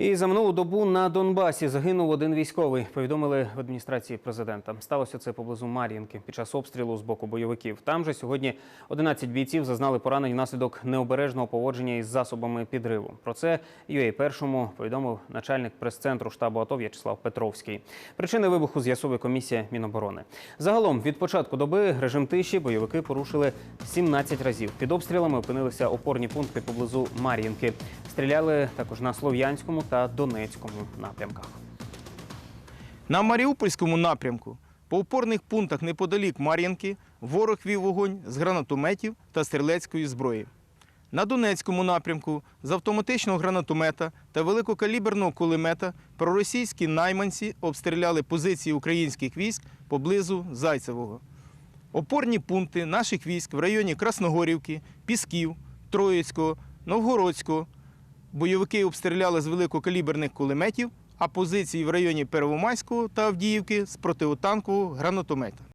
І за минулу добу на Донбасі загинув один військовий. Повідомили в адміністрації президента. Сталося це поблизу Мар'їнки під час обстрілу з боку бойовиків. Там же сьогодні 11 бійців зазнали поранень внаслідок необережного поводження із засобами підриву. Про це UA першому повідомив начальник прес-центру штабу АТО В'ячеслав Петровський. Причини вибуху з'ясовує комісія Міноборони. Загалом від початку доби режим тиші бойовики порушили 17 разів. Під обстрілами опинилися опорні пункти поблизу Мар'їнки. Стріляли також на Слов'янському та Донецькому напрямках. На Маріупольському напрямку по опорних пунктах неподалік Мар'їнки ворог вів вогонь з гранатометів та стрілецької зброї. На Донецькому напрямку з автоматичного гранатомета та великокаліберного кулемета проросійські найманці обстріляли позиції українських військ поблизу Зайцевого. Опорні пункти наших військ в районі Красногорівки, Пісків, Троїцького, Новгородського бойовики обстріляли з великокаліберних кулеметів, а позиції в районі Первомайського та Авдіївки з протитанкового гранатомета.